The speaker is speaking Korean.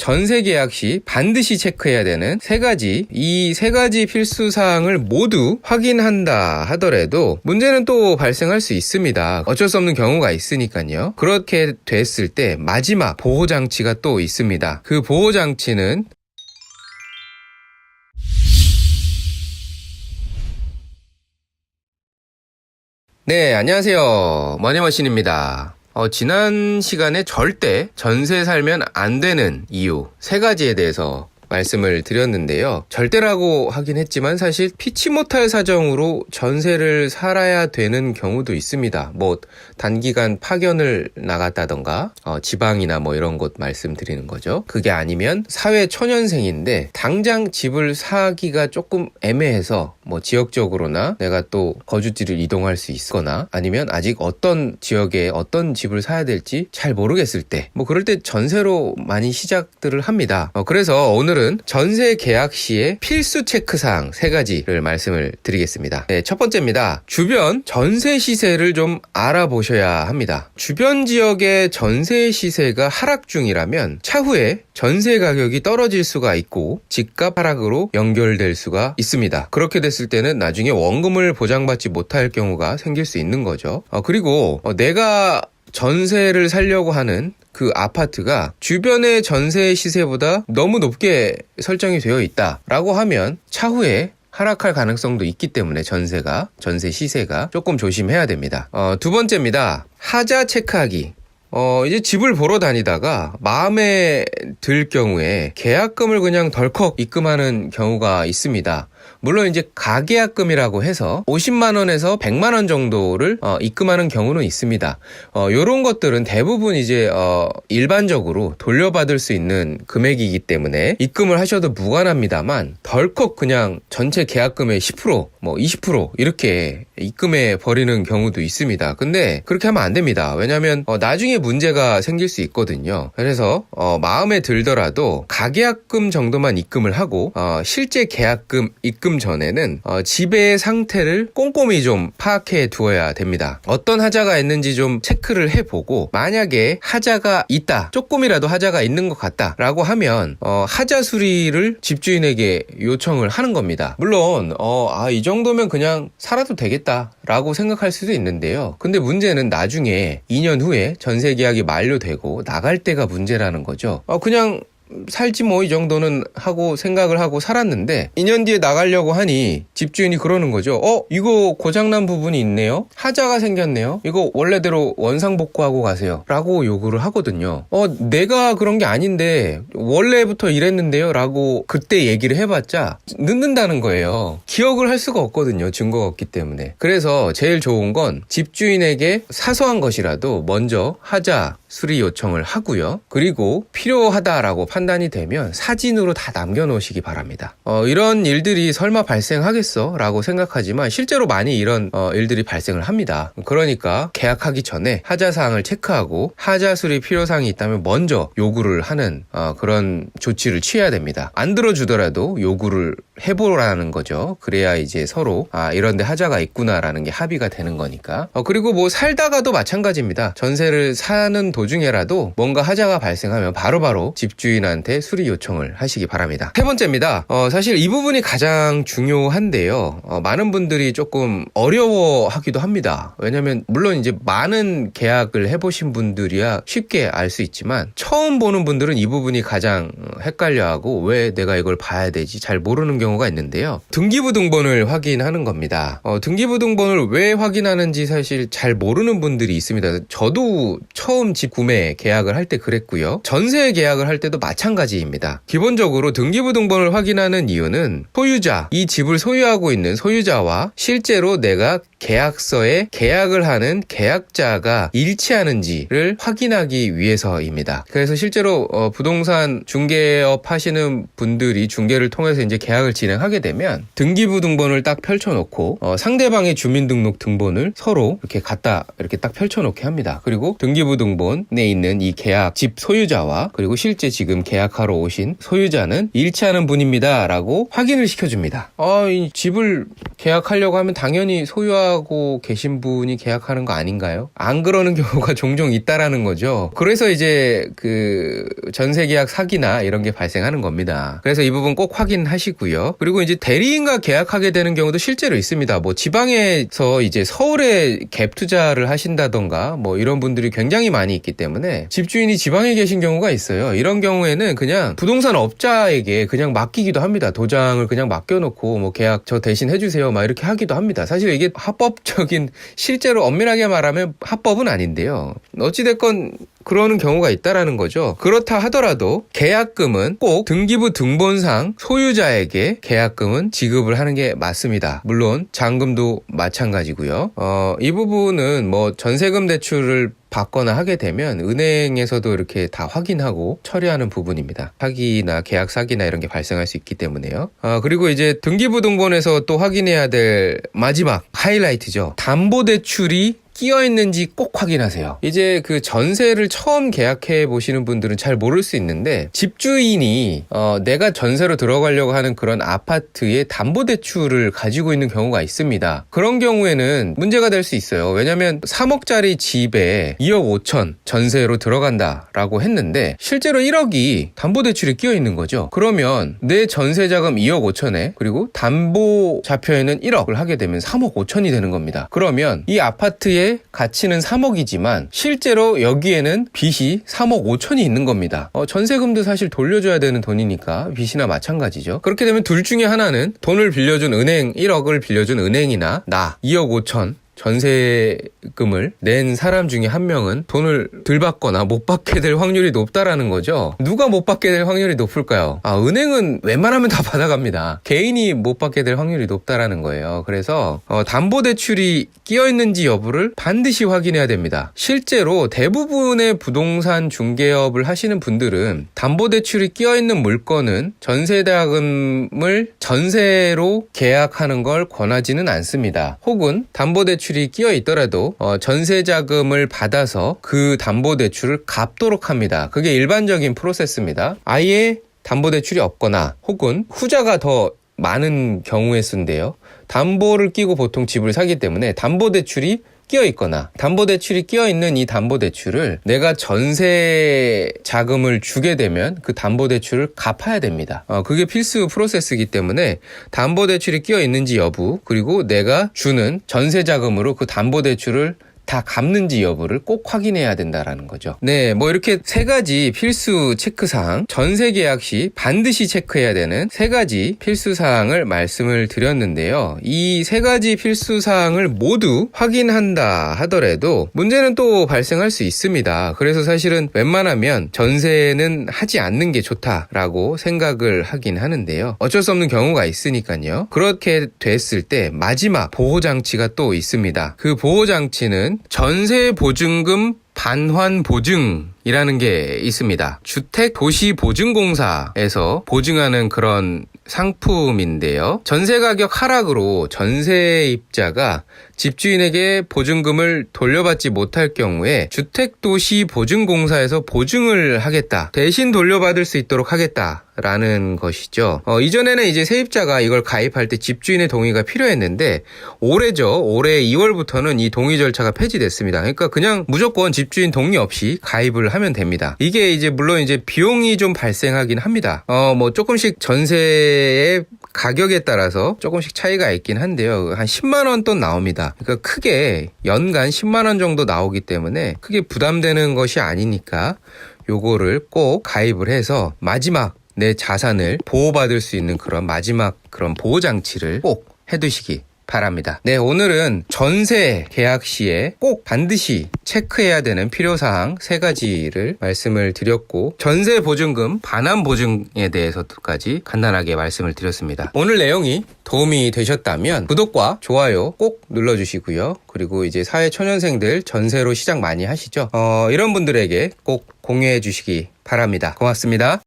전세 계약 시 반드시 체크해야 되는 세 가지 이 세 가지 필수 사항을 모두 확인한다 하더라도 문제는 또 발생할 수 있습니다. 어쩔 수 없는 경우가 있으니까요. 그렇게 됐을 때 마지막 보호 장치가 또 있습니다. 그 보호 장치는 네, 안녕하세요. 머니머신입니다. 어, 지난 시간에 절대 전세 살면 안 되는 이유 세 가지에 대해서 말씀을 드렸는데요. 절대라고 하긴 했지만 사실 피치 못할 사정으로 전세를 살아야 되는 경우도 있습니다. 뭐 단기간 파견을 나갔다던가 어, 지방이나 뭐 이런 곳 말씀드리는 거죠. 그게 아니면 사회 초년생인데 당장 집을 사기가 조금 애매해서 뭐 지역적으로나 내가 또 거주지를 이동할 수 있거나 아니면 아직 어떤 지역에 어떤 집을 사야 될지 잘 모르겠을 때 뭐 그럴 때 전세로 많이 시작들을 합니다. 어, 그래서 오늘은 전세 계약 시의 필수 체크 사항 세 가지를 말씀을 드리겠습니다. 네, 첫 번째입니다. 주변 전세 시세를 좀 알아보셔야 합니다. 주변 지역의 전세 시세가 하락 중이라면 차후에 전세 가격이 떨어질 수가 있고 집값 하락으로 연결될 수가 있습니다. 그렇게 됐을 때는 나중에 원금을 보장받지 못할 경우가 생길 수 있는 거죠. 어, 그리고 어, 내가 전세를 살려고 하는 그 아파트가 주변의 전세 시세보다 너무 높게 설정이 되어 있다라고 하면 차후에 하락할 가능성도 있기 때문에 전세가 전세 시세가 조금 조심해야 됩니다. 어, 두 번째입니다. 하자 체크하기. 어, 이제 집을 보러 다니다가 마음에 들 경우에 계약금을 그냥 덜컥 입금하는 경우가 있습니다. 물론 이제 가계약금이라고 해서 50만 원에서 100만 원 정도를 어, 입금하는 경우는 있습니다. 어, 요런 것들은 대부분 이제 어, 일반적으로 돌려받을 수 있는 금액이기 때문에 입금을 하셔도 무관합니다만 덜컥 그냥 전체 계약금의 10%, 뭐20% 이렇게 입금해 버리는 경우도 있습니다. 근데 그렇게 하면 안 됩니다. 왜냐하면 어, 나중에 문제가 생길 수 있거든요. 그래서 어, 마음에 들더라도 가계약금 정도만 입금을 하고 어, 실제 계약금 입금 전에는 어, 집의 상태를 꼼꼼히 좀 파악해 두어야 됩니다. 어떤 하자가 있는지 좀 체크를 해보고 만약에 하자가 있다, 조금이라도 하자가 있는 것 같다라고 하면 어, 하자 수리를 집주인에게 요청을 하는 겁니다. 물론 어, 아, 이 정도면 그냥 살아도 되겠다 라고 생각할 수도 있는데요. 근데 문제는 나중에 2년 후에 전세 계약이 만료되고 나갈 때가 문제라는 거죠. 어, 그냥 살지 뭐 이 정도는 하고 생각을 하고 살았는데 2년 뒤에 나가려고 하니 집주인이 그러는 거죠. 어 이거 고장난 부분이 있네요. 하자가 생겼네요. 이거 원래대로 원상 복구하고 가세요. 라고 요구를 하거든요. 어 내가 그런 게 아닌데 원래부터 이랬는데요. 라고 그때 얘기를 해봤자 늦는다는 거예요. 기억을 할 수가 없거든요. 증거가 없기 때문에. 그래서 제일 좋은 건 집주인에게 사소한 것이라도 먼저 하자 수리 요청을 하고요. 그리고 필요하다라고 판단이 되면 사진으로 다 남겨놓으시기 바랍니다. 어, 이런 일들이 설마 발생하겠어? 라고 생각하지만 실제로 많이 이런 어, 일들이 발생을 합니다. 그러니까 계약하기 전에 하자 사항을 체크하고 하자 수리 필요사항이 있다면 먼저 요구를 하는 어, 그런 조치를 취해야 됩니다. 안 들어주더라도 요구를 해보라는 거죠. 그래야 이제 서로 아 이런데 하자가 있구나라는 게 합의가 되는 거니까. 어, 그리고 뭐 살다가도 마찬가지입니다. 전세를 사는 도중에라도 뭔가 하자가 발생하면 바로 바로 집주인한테 수리 요청을 하시기 바랍니다. 세 번째입니다. 어, 사실 이 부분이 가장 중요한데요. 어, 많은 분들이 조금 어려워하기도 합니다. 왜냐면 물론 이제 많은 계약을 해보신 분들이야 쉽게 알 수 있지만 처음 보는 분들은 이 부분이 가장 헷갈려하고 왜 내가 이걸 봐야 되지 잘 모르는 경우가 있는데요. 등기부 등본을 확인하는 겁니다. 어, 등기부 등본을 왜 확인하는지 사실 잘 모르는 분들이 있습니다. 저도 처음 집 구매 계약을 할 때 그랬고요. 전세 계약을 할 때도 마찬가지입니다. 기본적으로 등기부 등본을 확인하는 이유는 소유자, 이 집을 소유하고 있는 소유자와 실제로 내가 계약서에 계약을 하는 계약자가 일치하는지를 확인하기 위해서입니다. 그래서 실제로 어, 부동산 중개 중개업 하시는 분들이 중개를 통해서 이제 계약을 진행하게 되면 등기부 등본을 딱 펼쳐놓고 어, 상대방의 주민등록 등본을 서로 이렇게 갖다 이렇게 딱 펼쳐놓게 합니다. 그리고 등기부 등본 에 있는 이 계약 집 소유자와 그리고 실제 지금 계약하러 오신 소유자는 일치하는 분입니다 라고 확인을 시켜줍니다. 아, 이 집을 계약하려고 하면 당연히 소유하고 계신 분이 계약하는 거 아닌가요? 안 그러는 경우가 종종 있다라는 거죠. 그래서 이제 그 전세 계약 사기나 이런 게 발생하는 겁니다. 그래서 이 부분 꼭 확인하시고요. 그리고 이제 대리인과 계약하게 되는 경우도 실제로 있습니다. 뭐 지방에서 이제 서울에 갭 투자를 하신다던가 뭐 이런 분들이 굉장히 많이 있기 때문에 집주인이 지방에 계신 경우가 있어요. 이런 경우에는 그냥 부동산 업자에게 그냥 맡기기도 합니다. 도장을 그냥 맡겨놓고 뭐 계약 저 대신 해주세요. 막 이렇게 하기도 합니다. 사실 이게 합법적인 실제로 엄밀하게 말하면 합법은 아닌데요. 어찌됐건 그러는 경우가 있다라는 거죠. 그렇다 하더라도 계약금은 꼭 등기부 등본상 소유자에게 계약금은 지급을 하는 게 맞습니다. 물론 잔금도 마찬가지고요. 어, 이 부분은 뭐 전세금 대출을 받거나 하게 되면 은행에서도 이렇게 다 확인하고 처리하는 부분입니다. 사기나 계약 사기나 이런 게 발생할 수 있기 때문에요. 아, 그리고 이제 등기부 등본에서 또 확인해야 될 마지막 하이라이트죠. 담보 대출이 끼어 있는지 꼭 확인하세요. 이제 그 전세를 처음 계약해 보시는 분들은 잘 모를 수 있는데 집주인이 어, 내가 전세로 들어가려고 하는 그런 아파트의 담보 대출을 가지고 있는 경우가 있습니다. 그런 경우에는 문제가 될 수 있어요. 왜냐하면 3억짜리 집에 2억 5천 전세로 들어간다라고 했는데 실제로 1억이 담보 대출이 끼어 있는 거죠. 그러면 내 전세 자금 2억 5천에 그리고 담보 잡혀있는 1억을 하게 되면 3억 5천이 되는 겁니다. 그러면 이 아파트의 가치는 3억이지만 실제로 여기에는 빚이 3억 5천이 있는 겁니다. 어, 전세금도 사실 돌려줘야 되는 돈이니까 빚이나 마찬가지죠. 그렇게 되면 둘 중에 하나는 돈을 빌려준 은행 1억을 빌려준 은행이나 나 2억 5천 전세금을 낸 사람 중에 한 명은 돈을 덜 받거나 못 받게 될 확률이 높다라는 거죠. 누가 못 받게 될 확률이 높을까요? 아, 은행은 웬만하면 다 받아갑니다. 개인이 못 받게 될 확률이 높다라는 거예요. 그래서 어, 담보대출이 끼어 있는지 여부를 반드시 확인해야 됩니다. 실제로 대부분의 부동산 중개업을 하시는 분들은 담보대출이 끼어 있는 물건은 전세자금을 전세로 계약하는 걸 권하지는 않습니다. 혹은 담보대출 이 끼어 있더라도 어, 전세 자금을 받아서 그 담보 대출을 갚도록 합니다. 그게 일반적인 프로세스입니다. 아예 담보 대출이 없거나 혹은 후자가 더 많은 경우의 수인데요. 담보를 끼고 보통 집을 사기 때문에 담보 대출이 끼어 있거나 담보대출이 끼어 있는 이 담보대출을 내가 전세 자금을 주게 되면 그 담보대출을 갚아야 됩니다. 어, 그게 필수 프로세스이기 때문에 담보대출이 끼어 있는지 여부 그리고 내가 주는 전세 자금으로 그 담보대출을 다 갚는지 여부를 꼭 확인해야 된다라는 거죠. 네, 뭐 이렇게 세 가지 필수 체크 사항, 전세 계약 시 반드시 체크해야 되는 세 가지 필수 사항을 말씀을 드렸는데요. 이 세 가지 필수 사항을 모두 확인한다 하더라도 문제는 또 발생할 수 있습니다. 그래서 사실은 웬만하면 전세는 하지 않는 게 좋다라고 생각을 하긴 하는데요. 어쩔 수 없는 경우가 있으니까요. 그렇게 됐을 때 마지막 보호 장치가 또 있습니다. 그 보호 장치는 전세 보증금 반환 보증 이라는 게 있습니다. 주택 도시 보증공사에서 보증하는 그런 상품인데요. 전세 가격 하락으로 전세 입자가 집주인에게 보증금을 돌려받지 못할 경우에 주택도시 보증공사에서 보증을 하겠다. 대신 돌려받을 수 있도록 하겠다. 라는 것이죠. 어, 이전에는 이제 세입자가 이걸 가입할 때 집주인의 동의가 필요했는데 올해죠. 올해 2월부터는 이 동의 절차가 폐지됐습니다. 그러니까 그냥 무조건 집주인 동의 없이 가입을 하면 됩니다. 이게 이제 물론 이제 비용이 좀 발생하긴 합니다. 어, 뭐 조금씩 전세의 가격에 따라서 조금씩 차이가 있긴 한데요. 한 10만 원 돈 나옵니다. 그러니까 크게 연간 10만 원 정도 나오기 때문에 크게 부담되는 것이 아니니까 요거를 꼭 가입을 해서 마지막 내 자산을 보호받을 수 있는 그런 마지막 그런 보호 장치를 꼭 해두시기 바랍니다. 네, 오늘은 전세 계약 시에 꼭 반드시 체크해야 되는 필요사항 세 가지를 말씀을 드렸고, 전세 보증금 반환 보증에 대해서까지 간단하게 말씀을 드렸습니다. 오늘 내용이 도움이 되셨다면 구독과 좋아요 꼭 눌러주시고요. 그리고 이제 사회 초년생들 전세로 시작 많이 하시죠? 어, 이런 분들에게 꼭 공유해 주시기 바랍니다. 고맙습니다.